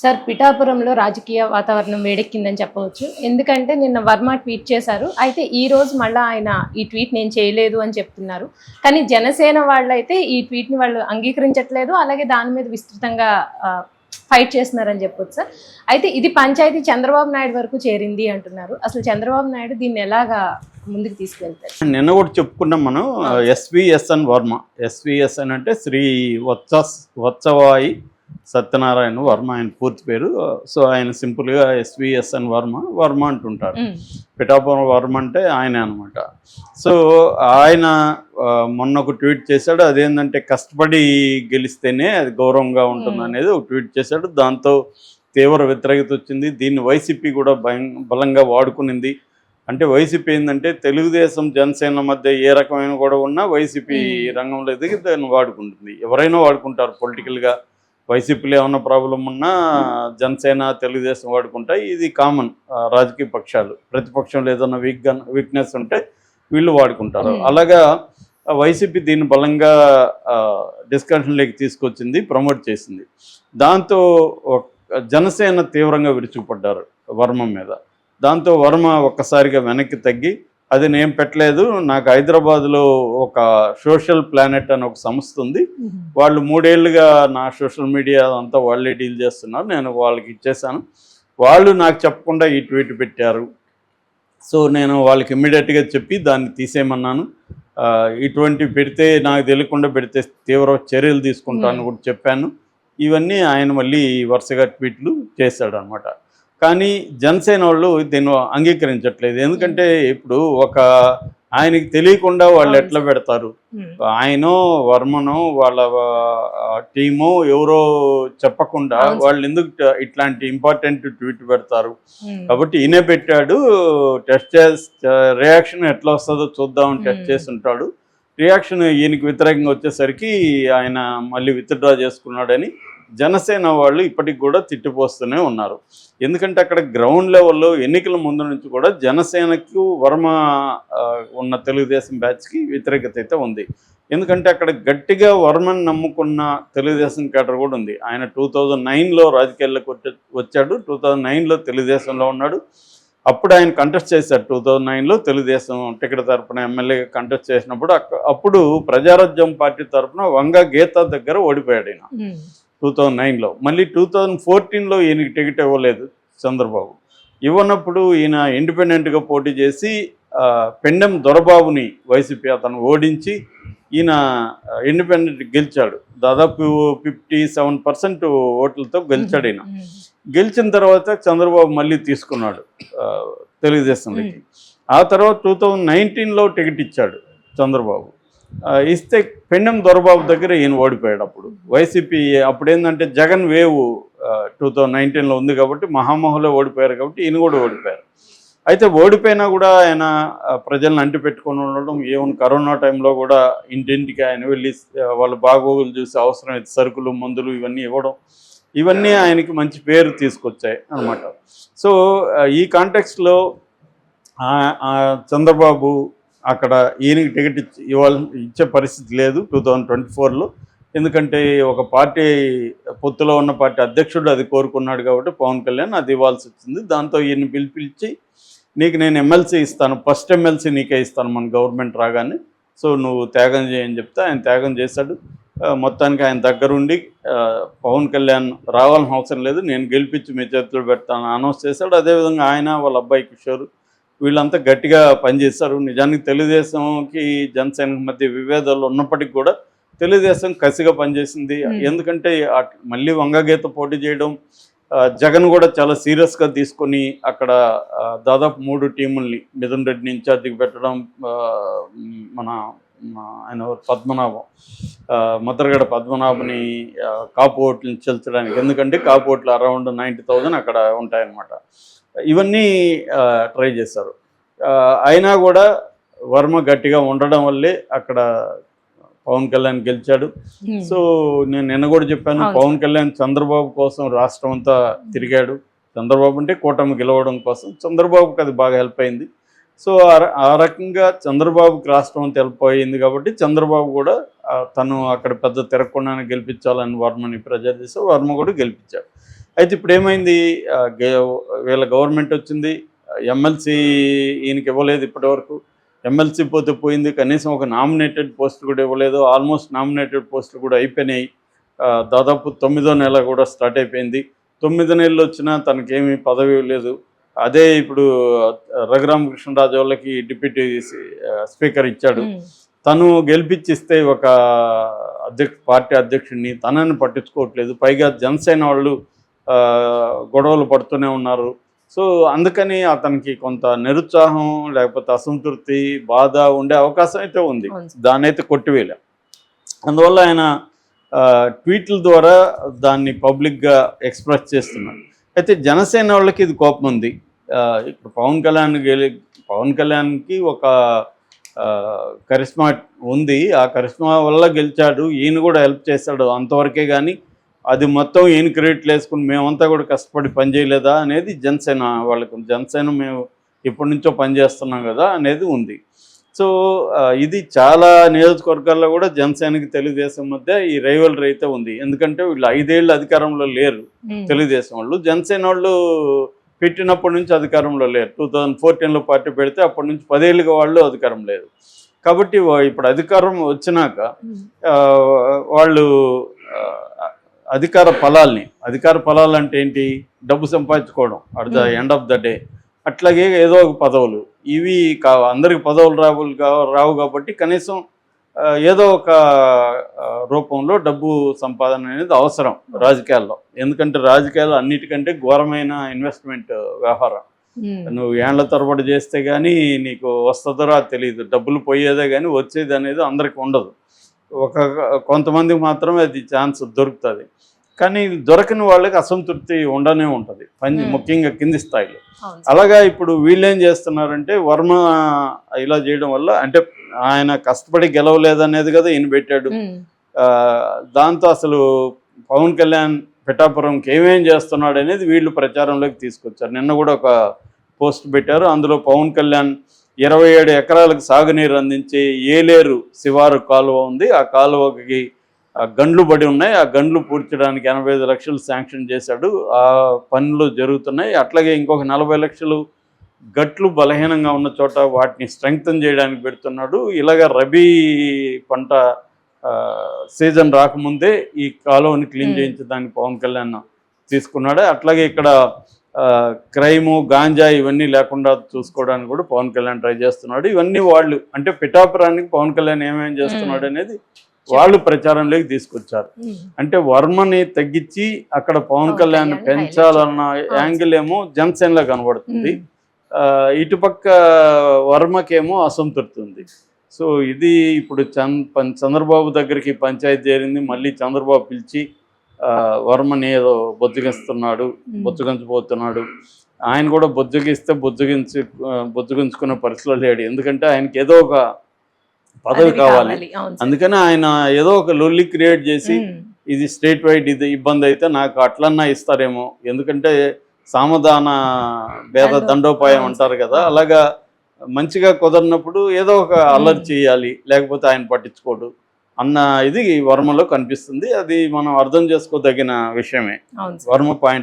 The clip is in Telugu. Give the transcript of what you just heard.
సార్ పిఠాపురంలో రాజకీయ వాతావరణం వేడెక్కిందని చెప్పవచ్చు. ఎందుకంటే నిన్న వర్మ ట్వీట్ చేశారు. అయితే ఈ రోజు మళ్ళీ ఆయన ఈ ట్వీట్ నేను చేయలేదు అని చెప్తున్నారు. కానీ జనసేన వాళ్ళైతే ఈ ట్వీట్ని వాళ్ళు అంగీకరించట్లేదు. అలాగే దాని మీద విస్తృతంగా ఫైట్ చేస్తున్నారని చెప్పొచ్చు సార్. అయితే ఇది పంచాయతీ చంద్రబాబు నాయుడు వరకు చేరింది అంటున్నారు. అసలు చంద్రబాబు నాయుడు దీన్ని ఎలాగా ముందుకు తీసుకెళ్తారు? నిన్న కూడా చెప్పుకున్నాం మనం ఎస్విఎస్ఎన్ వర్మ. ఎస్విఎస్ఎన్ అంటే శ్రీ వత్స వత్సవాయి సత్యనారాయణ వర్మ ఆయన పూర్తి పేరు. సో ఆయన సింపుల్గా ఎస్విఎస్ఎన్ వర్మ వర్మ అంటుంటారు. పిఠాపురం వర్మ అంటే ఆయనే అనమాట సో ఆయన మొన్న ఒక ట్వీట్ చేశాడు. అదేంటంటే కష్టపడి గెలిస్తేనే అది గౌరవంగా ఉంటుంది. అనేది ఒక ట్వీట్ చేశాడు. దాంతో తీవ్ర వ్యతిరేకత వచ్చింది. దీన్ని వైసీపీ కూడా భయం బలంగా వాడుకునింది. అంటే వైసీపీ ఏంటంటే తెలుగుదేశం జనసేన మధ్య ఏ రకమైన కూడా ఉన్నా వైసీపీ. రంగంలో ఎదిగి దాన్ని వాడుకుంటుంది. ఎవరైనా వాడుకుంటారు పొలిటికల్గా. వైసీపీలో ఏమన్నా ప్రాబ్లం ఉన్నా జనసేన తెలుగుదేశం వాడుకుంటాయి ఇది కామన్ రాజకీయ పక్షాలు. ప్రతిపక్షంలో ఏదైనా వీక్ వీక్నెస్ ఉంటే వీళ్ళు వాడుకుంటారు. అలాగా వైసీపీ దీన్ని బలంగా డిస్కషన్లోకి తీసుకొచ్చింది ప్రమోట్ చేసింది. దాంతో జనసేన తీవ్రంగా విరుచుకుపడ్డారు వర్మ మీద. దాంతో వర్మ ఒక్కసారిగా వెనక్కి తగ్గి అది నేను పెట్టలేదు. నాకు హైదరాబాద్లో ఒక సోషల్ ప్లానెట్ అని ఒక సంస్థ ఉంది. వాళ్ళు మూడేళ్ళుగా నా సోషల్ మీడియా అంతా వాళ్ళే డీల్ చేస్తున్నారు. నేను వాళ్ళకి ఇచ్చేసాను వాళ్ళు నాకు చెప్పకుండా ఈ ట్వీట్ పెట్టారు. సో నేను వాళ్ళకి ఇమ్మీడియట్గా చెప్పి దాన్ని తీసేయమన్నాను. ఇటువంటి పెడితే నాకు తెలియకుండా పెడితే తీవ్ర చర్యలు తీసుకుంటాను. కూడా చెప్పాను. ఇవన్నీ ఆయన మళ్ళీ వరుసగా ట్వీట్లు చేశాడు అనమాట కానీ జనసేన వాళ్ళు దీన్ని అంగీకరించట్లేదు. ఎందుకంటే ఇప్పుడు ఒక ఆయనకి తెలియకుండా వాళ్ళు ఎట్లా పెడతారు? ఉమ్, ఆయన వర్మను వాళ్ళ టీము ఎవరో చెప్పకుండా. వాళ్ళు ఎందుకు ఇట్లాంటి ఇంపార్టెంట్ ట్వీట్ పెడతారు? ఉమ్, కాబట్టి ఈయనే పెట్టాడు. టెస్ట్ చేసి రియాక్షన్ ఎట్లా వస్తుందో చూద్దామని టెస్ట్ Hmm. చేసి ఉంటాడు. రియాక్షన్ ఈయనకి వ్యతిరేకంగా వచ్చేసరికి ఆయన మళ్ళీ విత్డ్రా చేసుకున్నాడని జనసేన వాళ్ళు ఇప్పటికి కూడా తిట్టిపోస్తూనే ఉన్నారు. ఎందుకంటే అక్కడ గ్రౌండ్ లెవెల్లో ఎన్నికల ముందు నుంచి కూడా జనసేనకు వర్మ ఉన్న తెలుగుదేశం బ్యాచ్కి వ్యతిరేకత అయితే ఉంది. ఎందుకంటే అక్కడ గట్టిగా వర్మని నమ్ముకున్న తెలుగుదేశం కేటర్ కూడా ఉంది. ఆయన టూ థౌజండ్ నైన్లో రాజకీయాల్లోకి వచ్చే- వచ్చాడు. టూ థౌజండ్ నైన్లో తెలుగుదేశంలో ఉన్నాడు. అప్పుడు ఆయన కంటెస్ట్ చేశాడు టూ థౌజండ్ నైన్లో తెలుగుదేశం టికెట్ తరపున ఎమ్మెల్యేగా కంటెస్ట్ చేసినప్పుడు అప్పుడు ప్రజారాజ్యం పార్టీ తరపున వంగ గీత దగ్గర ఓడిపోయాడు ఆయన టూ థౌజండ్ నైన్లో. మళ్ళీ టూ థౌజండ్ ఫోర్టీన్లో ఈయనకి టికెట్ ఇవ్వలేదు చంద్రబాబు. ఇవ్వనప్పుడు ఈయన ఇండిపెండెంట్గా పోటీ చేసి పెండెం దొరబాబుని వైసీపీ అతను ఓడించి ఈయన ఇండిపెండెంట్ గెలిచాడు. దాదాపు ఫిఫ్టీ సెవెన్ పర్సెంట్ ఓట్లతో గెలిచాడు ఈయన. గెలిచిన తర్వాత చంద్రబాబు మళ్ళీ తీసుకున్నాడు తెలుగుదేశంలోకి ఆ తర్వాత టూ థౌజండ్ నైన్టీన్లో టికెట్ ఇచ్చాడు చంద్రబాబు. ఇస్తే పెండెం దొరబాబు దగ్గర ఈయన ఓడిపోయాడు అప్పుడు. వైసీపీ అప్పుడు ఏంటంటే జగన్ వేవ్ టూ థౌజండ్ నైన్టీన్లో ఉంది కాబట్టి మహామహులో ఓడిపోయారు కాబట్టి ఈయన కూడా ఓడిపోయారు. అయితే ఓడిపోయినా కూడా ఆయన ప్రజలను అంటి ఉండడం ఏమన్ కరోనా టైంలో కూడా ఇంటింటికి ఆయన వెళ్ళి వాళ్ళు వాళ్ళ బాగోగులు చూసి అవసరమైతే సరుకులు మందులు ఇవన్నీ ఇవ్వడం ఇవన్నీ ఆయనకి మంచి పేరు తీసుకొచ్చాయి అన్నమాట. సో ఈ కాంటెక్స్లో చంద్రబాబు అక్కడ ఈయనకి టికెట్ ఇచ్చి ఇవ్వాలి ఇచ్చే పరిస్థితి లేదు టూ థౌజండ్ ట్వంటీ ఫోర్లో. ఎందుకంటే ఒక పార్టీ పొత్తులో ఉన్న పార్టీ అధ్యక్షుడు అది కోరుకున్నాడు కాబట్టి పవన్ కళ్యాణ్ అది ఇవ్వాల్సి వచ్చింది. దాంతో ఈయన పిలిపించి నీకు నేను ఎమ్మెల్సీ ఇస్తాను ఫస్ట్ ఎమ్మెల్సీ నీకే ఇస్తాను మన గవర్నమెంట్ రాగానే. సో నువ్వు త్యాగం చేయని చెప్తే ఆయన త్యాగం చేశాడు. మొత్తానికి ఆయన దగ్గరుండి పవన్ కళ్యాణ్ రావాల్సిన అవసరం లేదు నేను గెలిపించి మీ చేతిలో పెడతాను అనౌన్స్ చేశాడు. అదేవిధంగా ఆయన వాళ్ళ అబ్బాయి కిషోర్ వీళ్ళంతా గట్టిగా పనిచేస్తారు నిజానికి తెలుగుదేశంకి జనసేనకి మధ్య విభేదాలు ఉన్నప్పటికీ కూడా తెలుగుదేశం కసిగా పనిచేసింది. ఎందుకంటే మళ్ళీ వంగగీత పోటీ చేయడం జగన్ కూడా చాలా సీరియస్గా తీసుకొని అక్కడ దాదాపు మూడు టీముల్ని మిథున్ రెడ్డిని ఇన్ఛార్జికి పెట్టడం మన ఆయన? పద్మనాభం. ముద్రగడ పద్మనాభని కాపు ఓట్లని చెల్చడానికి. ఎందుకంటే కాపు ఓట్లు అరౌండ్ నైంటీ థౌజండ్ అక్కడ ఉంటాయన్నమాట. ఇవన్నీ ట్రై చేశారు. అయినా కూడా వర్మ గట్టిగా ఉండడం వల్లే అక్కడ పవన్ కళ్యాణ్ గెలిచాడు. ఉమ్, సో నేను నిన్న కూడా చెప్పాను. పవన్ కళ్యాణ్ చంద్రబాబు కోసం రాష్ట్రం అంతా తిరిగాడు. చంద్రబాబు అంటే కూటమి గెలవడం కోసం చంద్రబాబుకి అది బాగా హెల్ప్ అయింది. సో ఆ రకంగా చంద్రబాబుకి రాష్ట్రం అంతా హెల్ప్ అయింది కాబట్టి చంద్రబాబు కూడా తను అక్కడ పెద్ద తిరగకుండానే గెలిపించాలని వర్మని ప్రజలు చేస్తే వర్మ కూడా గెలిపించాడు. అయితే ఇప్పుడు ఏమైంది? వీళ్ళ గవర్నమెంట్ వచ్చింది. ఎమ్మెల్సీ ఈయనకి ఇవ్వలేదు ఇప్పటివరకు. ఎమ్మెల్సీ పోతే పోయింది. కనీసం ఒక నామినేటెడ్ పోస్ట్ కూడా ఇవ్వలేదు. ఆల్మోస్ట్ నామినేటెడ్ పోస్టులు కూడా అయిపోయినాయి. దాదాపు తొమ్మిదో నెల కూడా స్టార్ట్ అయిపోయింది. తొమ్మిది నెలలు వచ్చినా తనకేమీ పదవి లేదు. అదే ఇప్పుడు రఘురామకృష్ణరాజు వాళ్ళకి డిప్యూటీ స్పీకర్ ఇచ్చాడు. తను గెలిపించిస్తే ఒక అధ్యక్ష పార్టీ అధ్యక్షుడిని తనని పట్టించుకోవట్లేదు. పైగా జనసేన వాళ్ళు గొడవలు పడుతూనే ఉన్నారు. సో అందుకని అతనికి కొంత నిరుత్సాహం లేకపోతే అసంతృప్తి బాధ ఉండే అవకాశం అయితే ఉంది. దాన్ని అయితే కొట్టివేయలే. అందువల్ల ఆయన ట్వీట్ల ద్వారా దాన్ని పబ్లిక్గా ఎక్స్ప్రెస్ చేస్తున్నారు. అయితే జనసేన వాళ్ళకి ఇది కోపం ఉంది. ఇప్పుడు పవన్ కళ్యాణ్ గెలి పవన్ కళ్యాణ్కి ఒక కరిష్మా ఉంది. ఆ కరిష్మా వల్ల గెలిచాడు. ఈయన కూడా హెల్ప్ చేశాడు అంతవరకే కానీ అది మొత్తం ఈయన క్రెడిట్లు వేసుకుని మేమంతా కూడా కష్టపడి పనిచేయలేదా అనేది జనసేన వాళ్ళకు జనసేన మేము ఎప్పటి నుంచో పనిచేస్తున్నాం కదా అనేది ఉంది. సో ఇది చాలా నియోజకవర్గాల్లో కూడా జనసేనకి తెలుగుదేశం మధ్య ఈ రైవల్ అయితే ఉంది. ఎందుకంటే వీళ్ళు ఐదేళ్ళు అధికారంలో లేరు తెలుగుదేశం వాళ్ళు. జనసేన వాళ్ళు పెట్టినప్పటి నుంచి అధికారంలో లేరు. టూ థౌజండ్ ఫోర్టీన్లో పార్టీ పెడితే అప్పటి నుంచి పదేళ్ళుగా వాళ్ళు అధికారం లేదు. కాబట్టి ఇప్పుడు అధికారం వచ్చినాక వాళ్ళు అధికార ఫలాల్ని అధికార ఫలాలు అంటే ఏంటి? డబ్బు సంపాదించుకోవడం at the Hmm. End of the day అట్లాగే ఏదో ఒక పదవులు. ఇవి కా అందరికి పదవులు రావు కా- రావు కాబట్టి కనీసం ఏదో ఒక రూపంలో డబ్బు సంపాదన అనేది అవసరం రాజకీయాల్లో. ఎందుకంటే రాజకీయాలు అన్నిటికంటే ఘోరమైన ఇన్వెస్ట్మెంట్ వ్యవహారం. ఉమ్, నువ్వు ఏండ్ల తరబడి చేస్తే కానీ నీకు వస్తుందో రాదో తెలియదు డబ్బులు పోయేదే కానీ వచ్చేది అనేది అందరికి ఉండదు. ఒక కొంతమందికి మాత్రమే అది ఛాన్స్ దొరుకుతుంది. కానీ దొరకని వాళ్ళకి అసంతృప్తి ఉండనే ఉంటుంది. పని. ముఖ్యంగా కింది స్థాయిలో. అలాగా ఇప్పుడు వీళ్ళు ఏం చేస్తున్నారంటే వర్మ ఇలా చేయడం వల్ల అంటే ఆయన కష్టపడి గెలవలేదనేది కదా ఈయన పెట్టాడు. దాంతో అసలు పవన్ కళ్యాణ్ పిఠాపురంకి ఏమేం చేస్తున్నాడు అనేది వీళ్ళు ప్రచారంలోకి తీసుకొచ్చారు. నిన్న కూడా ఒక పోస్ట్ పెట్టారు. అందులో పవన్ కళ్యాణ్ ఇరవై ఏడు ఎకరాలకు సాగునీరు అందించే ఏలేరు శివారు కాలువ ఉంది. ఆ కాలువకి గండ్లు పడి ఉన్నాయి. ఆ గండ్లు పూడ్చడానికి ఎనభై ఐదు లక్షలు శాంక్షన్ చేశాడు. ఆ పనులు జరుగుతున్నాయి. అట్లాగే ఇంకొక నలభై లక్షలు గట్లు బలహీనంగా ఉన్న చోట వాటిని స్ట్రెంగ్తన్ చేయడానికి పెడుతున్నాడు. ఇలాగ రబీ పంట సీజన్ రాకముందే ఈ కాలువని క్లీన్. చేయించడానికి పవన్ కళ్యాణ్ తీసుకున్నాడు. అట్లాగే ఇక్కడ క్రైము గాంజా ఇవన్నీ లేకుండా చూసుకోవడానికి కూడా పవన్ కళ్యాణ్ ట్రై చేస్తున్నాడు. ఇవన్నీ వాళ్ళు అంటే పిఠాపురానికి పవన్ కళ్యాణ్ ఏమేం చేస్తున్నాడు అనేది వాళ్ళు ప్రచారంలోకి తీసుకొచ్చారు. అంటే వర్మని తగ్గించి అక్కడ పవన్ కళ్యాణ్ పెంచాలన్న యాంగిల్ ఏమో జనసేనలో కనబడుతుంది. ఇటుపక్క వర్మకేమో అసంతృప్తి ఉంది. సో ఇది ఇప్పుడు చంద్రబాబు దగ్గరికి పంచాయతీ చేరింది. మళ్ళీ చంద్రబాబు పిలిచి వర్మని ఏదో బొజ్జగిస్తున్నాడు ఉమ్. బొజ్జగించబోతున్నాడు ఆయన కూడా బొజ్జగిస్తే బొజ్జగించి బొజ్జగించుకునే పరిస్థితిలో లేడు. ఎందుకంటే ఆయనకి ఏదో ఒక పదవి కావాలి. అందుకని ఆయన ఏదో ఒక లొల్లి క్రియేట్ చేసి ఇది స్టేట్ వైడ్ ఇది ఇబ్బంది అయితే నాకు అట్లన్నా ఇస్తారేమో. ఎందుకంటే సామధాన భేద దండో- దండోపాయం అంటారు కదా అలాగా మంచిగా కుదరినప్పుడు ఏదో ఒక అల్లరి మ్మ్. చేయాలి. లేకపోతే ఆయన పట్టించుకోడు. అన్న ఇది వర్మలో కనిపిస్తుంది అది మనం అర్థం చేసుకోదగిన విషయమే. వర్మ పాయింట్